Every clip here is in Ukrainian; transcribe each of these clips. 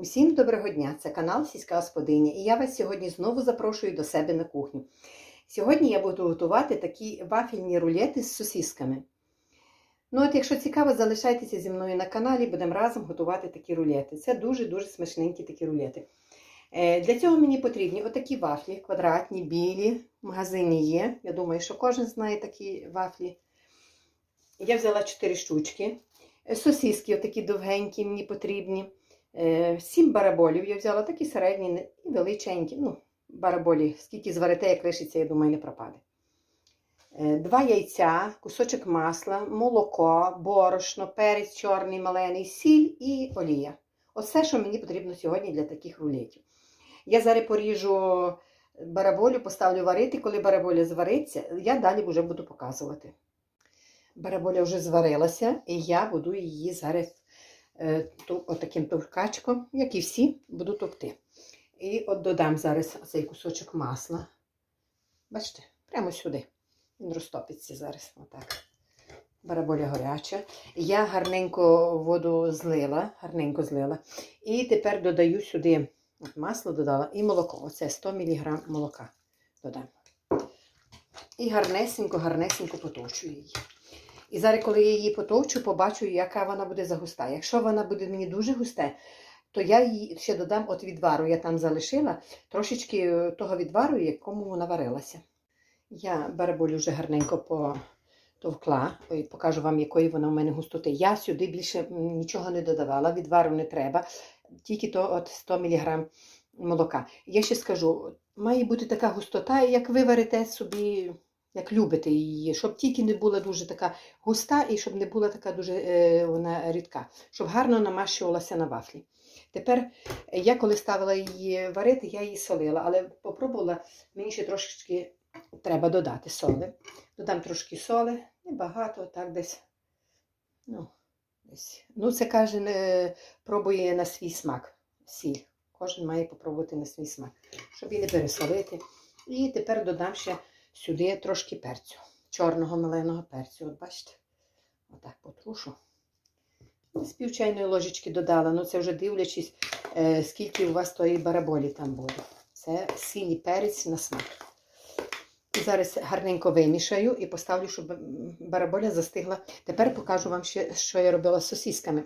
Усім доброго дня! Це канал Сільська Господиня і я вас сьогодні знову запрошую до себе на кухню. Сьогодні я буду готувати такі вафельні рулети з сосісками. Ну от, якщо цікаво, залишайтеся зі мною на каналі, будемо разом готувати такі рулети. Це дуже-дуже смачненькі такі рулети. Е, Для цього мені потрібні отакі вафлі, квадратні, білі. В магазині є. Я думаю, що кожен знає такі вафлі. Я взяла 4 штучки. Сосиски, отакі довгенькі, мені потрібні. Е, Сім бараболів я взяла, такі середні і величенькі. Ну, бараболі, скільки зварите, як лишиться, я думаю, не пропаде. Е, Два яйця, кусочок масла, молоко, борошно, перець чорний, малений, сіль і олія. Оце, що мені потрібно сьогодні для таких рулетів. Я зараз поріжу бараболю, поставлю варити. Коли бараболя звариться, я далі вже буду показувати. Бараболя вже зварилася, і я буду її зараз отаким товкачком, як і всі, буду товкти. І от додам зараз цей кусочок масла. Бачите, прямо сюди. Він розтопиться зараз. Отак. Бараболя гаряча. Я гарненько воду злила, гарненько злила. І тепер додаю сюди масло додала і молоко. Оце 100 мг молока додам. І гарнесенько, гарнесенько потовчую її. І зараз, коли я її потовчу, побачу, яка вона буде загуста. Якщо вона буде мені дуже густе, то я її ще додам от відвару. Я там залишила трошечки е, того відвару, якому вона варилася. Я бараболю вже гарненько потовкла, і покажу вам, якої вона у мене густоти. Я сюди більше нічого не додавала, відвару не треба, тільки то от 100 мг молока. Я ще скажу, має бути така густота, як ви варите собі, як любите її, щоб тільки не була дуже така густа і щоб не була така дуже е, вона рідка, щоб гарно намащувалася на вафлі. Тепер е, я коли ставила її варити, я її солила, але попробувала, мені ще трошечки треба додати соли. Додам трошки соли, небагато, так десь. Ну, десь. ну це кожен пробує на свій смак сіль. Кожен має попробувати на свій смак, щоб її не пересолити. І тепер додам ще сюди трошки перцю, чорного меленого перцю. От бачите, отак потрушу. З пів чайної ложечки додала, ну це вже дивлячись, е, скільки у вас тої бараболі там буде. Це і перець на смак. І зараз гарненько вимішаю і поставлю, щоб бараболя застигла. Тепер покажу вам ще, що я робила з сосісками.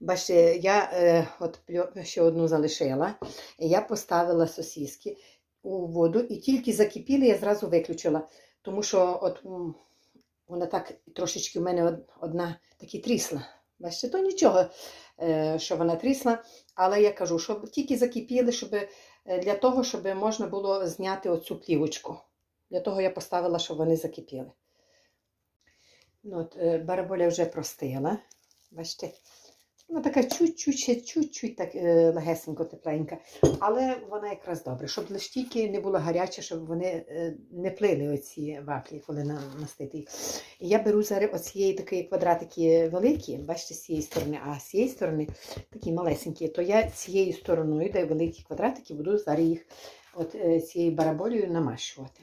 Бачите, я е, от ще одну залишила. Я поставила сосіски у воду і тільки закипіли, я зразу виключила. Тому що от вона так трошечки в мене одна такі трісла. Бачите, то нічого, е, що вона трісла, але я кажу, щоб тільки закипіли, щоб е, для того, щоб можна було зняти оцю плівочку. Для того я поставила, щоб вони закипіли. Ну, от, е, бараболя вже простила. Бачите, вона така чуть-чуть, ще чуть-чуть так е, легесенько тепленька. Але вона якраз добре, щоб лише тільки не було гаряче, щоб вони е, не плили оці вафлі, коли на- мастити їх. Я беру зараз оцієї такої квадратики великі, бачите, з цієї сторони, а з цієї сторони такі малесенькі, то я цією стороною, де великі квадратики, буду зараз їх от е, цією бараболею намащувати.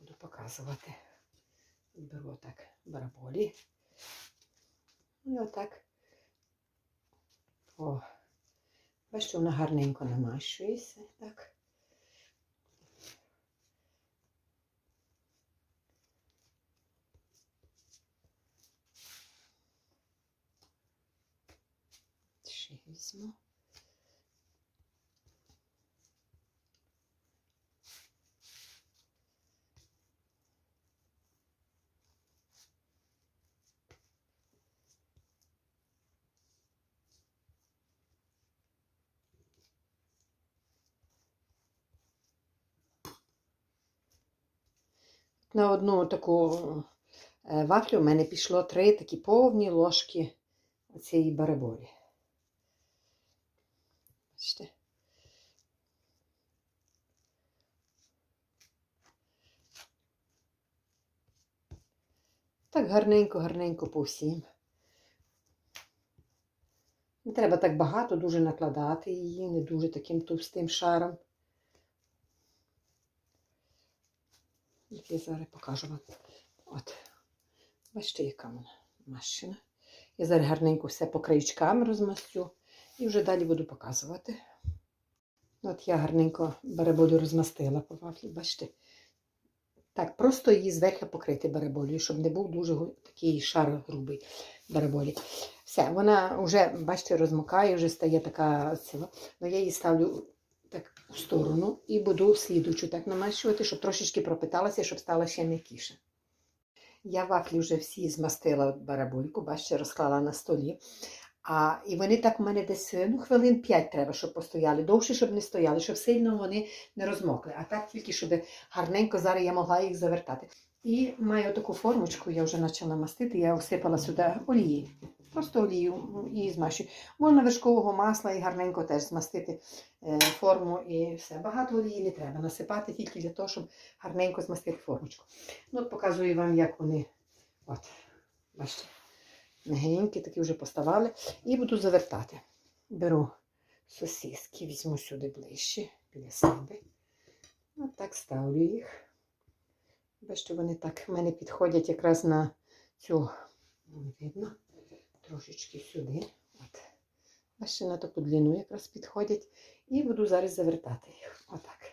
Буду показувати. Беру отак бараболі. І отак. О, бачите, вона гарненько намащується. Так. Ще візьму. На одну таку е, вафлю в мене пішло три такі повні ложки цієї бараболі. Бачите? Так гарненько, гарненько по всім. Не треба так багато дуже накладати її, не дуже таким товстим шаром. Я зараз покажу вам. От. Бачите, яка вона мащена. Я зараз гарненько все по краючкам розмастю. І вже далі буду показувати. От я гарненько бараболю розмастила по вафлі, бачите? Так, просто її зверху покрити бараболію, щоб не був дуже такий шар грубий бараболі. Все, вона вже, бачите, розмокає, вже стає така ціла. Ну, я її ставлю так у сторону і буду слідучу так намащувати, щоб трошечки пропиталася, щоб стала ще м'якіше. Я вафлі вже всі змастила барабульку, бачите, розклала на столі. А, і вони так у мене десь ну, хвилин 5 треба, щоб постояли. Довше, щоб не стояли, щоб сильно вони не розмокли. А так тільки, щоб гарненько зараз я могла їх завертати. І маю таку формочку, я вже почала мастити, я всипала сюди олії. Просто олію і змащую. Можна вершкового масла і гарненько теж змастити е, форму і все. Багато олії не треба насипати тільки для того, щоб гарненько змастити формочку. Ну, от показую вам, як вони. От, бачите, мягенькі такі вже поставали. І буду завертати. Беру сосиски, візьму сюди ближче біля себе. От так ставлю їх. Бачите, вони так в мене підходять якраз на цю, не видно, трошечки сюди. От. Бачите, на таку длину якраз підходять. І буду зараз завертати їх. Отак.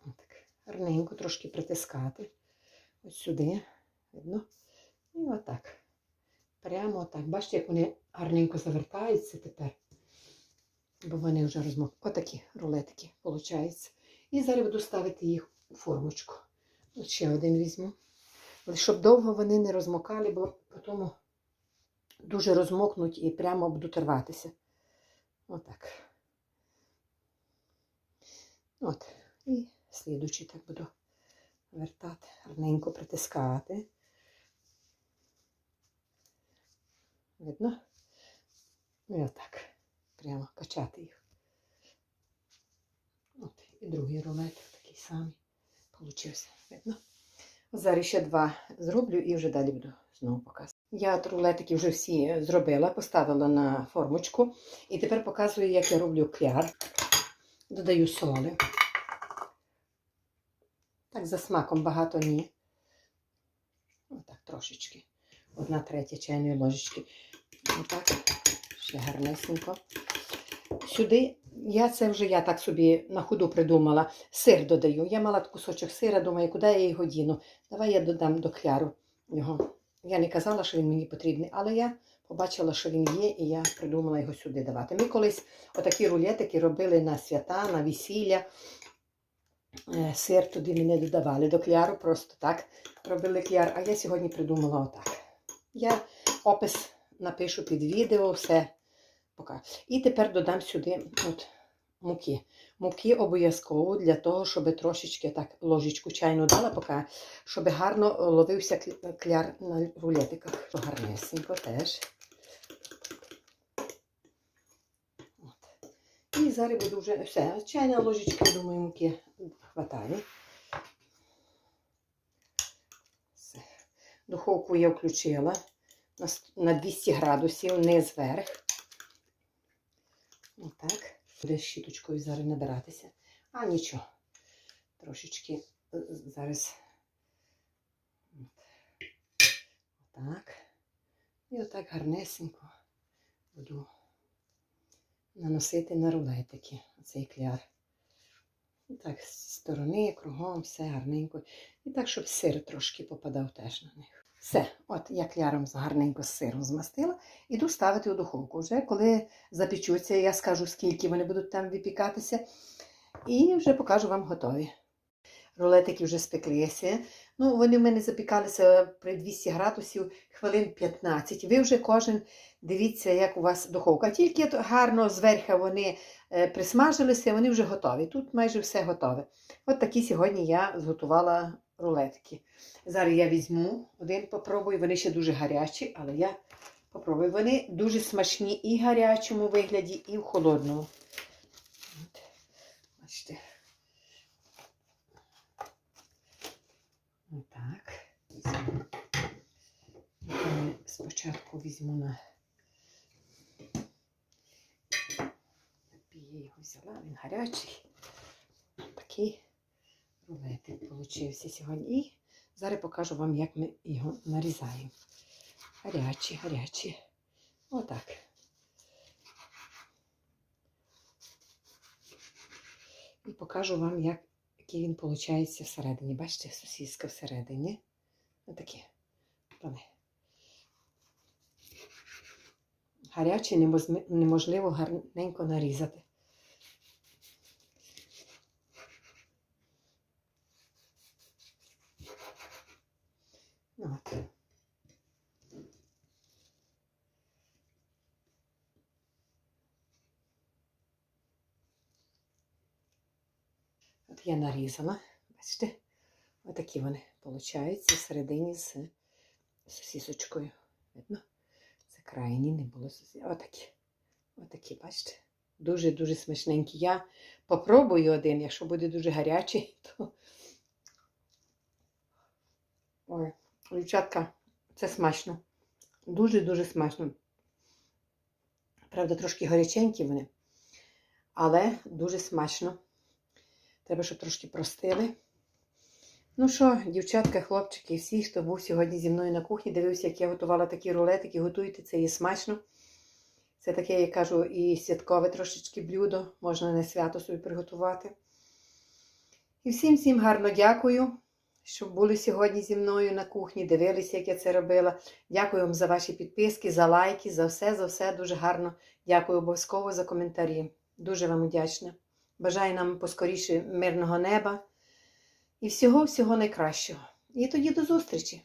Отак. Гарненько трошки притискати. Ось сюди. Видно? І отак. Прямо отак. Бачите, як вони гарненько завертаються тепер. Бо вони вже розмокли. Отакі рулетики, виходить. І зараз буду ставити їх у формочку. От ще один візьму. Але щоб довго вони не розмокали, бо потім дуже розмокнуть і прямо будуть рватися. Отак. От. І слідучий так буду вертати, гарненько притискати. Видно? І отак. Прямо качати їх. От. І другий рулет такий самий получився. Видно? Зараз ще два зроблю і вже далі буду знову показувати. Я от рулетики вже всі зробила, поставила на формочку. І тепер показую, як я роблю кляр. Додаю соли. Так, за смаком багато ні. Отак трошечки. Одна третя чайної ложечки. Отак. Ще гарнесенько. Сюди, я це вже я так собі на ходу придумала. Сир додаю. Я мала кусочок сира, думаю, куди я його діну. Давай я додам до кляру його. Я не казала, що він мені потрібний, але я побачила, що він є, і я придумала його сюди давати. Ми колись отакі рулетики робили на свята, на весілля. Е, Сир туди ми додавали. До кляру просто так робили кляр. А я сьогодні придумала отак. Я опис напишу під відео, все. І тепер додам сюди от, муки. Муки обов'язково для того, щоб трошечки так ложечку чайну дала, поки, щоб гарно ловився кляр на рулетиках. Гарнесенько теж. От. І зараз буду вже все. Чайна ложечка, думаю, муки. Все. Духовку я включила на на 200 градусів, не зверх. Буде щіточкою зараз набиратися. А нічого. Трошечки е, зараз. Отак. І отак гарнесенько буду наносити на рулетики оцей кляр. І так, з сторони, кругом, все гарненько. І так, щоб сир трошки попадав теж на них. Все, от я кляром гарненько з сиром змастила. Іду ставити у духовку. Вже коли запечуться, я скажу, скільки вони будуть там випікатися. І вже покажу вам готові. Рулетики вже спеклися. Ну, вони в мене запікалися при 200 градусів хвилин 15. Ви вже кожен дивіться, як у вас духовка. Тільки гарно зверху вони е, присмажилися, вони вже готові. Тут майже все готове. От такі сьогодні я зготувала рулетики. Зараз я візьму один попробую. Вони ще дуже гарячі, але я попробую. Вони дуже смачні і в гарячому вигляді, і в холодному. От. Бачите. Отак. Спочатку візьму на я його взяла, він гарячий. Такий рулетик получився сьогодні. І зараз покажу вам, як ми його нарізаємо. Гарячі, гарячі. Отак. І покажу вам, як, який він виходить всередині. Бачите, сосіска всередині. Отакі. Вони. Гарячі неможливо гарненько нарізати. От я нарізала, бачите, отакі вони получаються всередині з сосісочкою. Видно? Це крайні, не було сосі. Отакі. Отакі, бачите? Дуже-дуже смачненькі. Я попробую один, якщо буде дуже гарячий, то. Ой, дівчатка, це смачно. Дуже-дуже смачно. Правда, трошки гаряченькі вони, але дуже смачно. Треба, щоб трошки простили. Ну що, дівчатка, хлопчики, всі, хто був сьогодні зі мною на кухні, дивився, як я готувала такі рулетики, готуйте, це є смачно. Це таке, я кажу, і святкове трошечки блюдо, можна на свято собі приготувати. І всім всім гарно дякую, що були сьогодні зі мною на кухні, дивилися, як я це робила. Дякую вам за ваші підписки, за лайки, за все, за все. Дуже гарно. Дякую обов'язково за коментарі. Дуже вам вдячна. Бажаю нам поскоріше мирного неба і всього-всього найкращого. І тоді до зустрічі!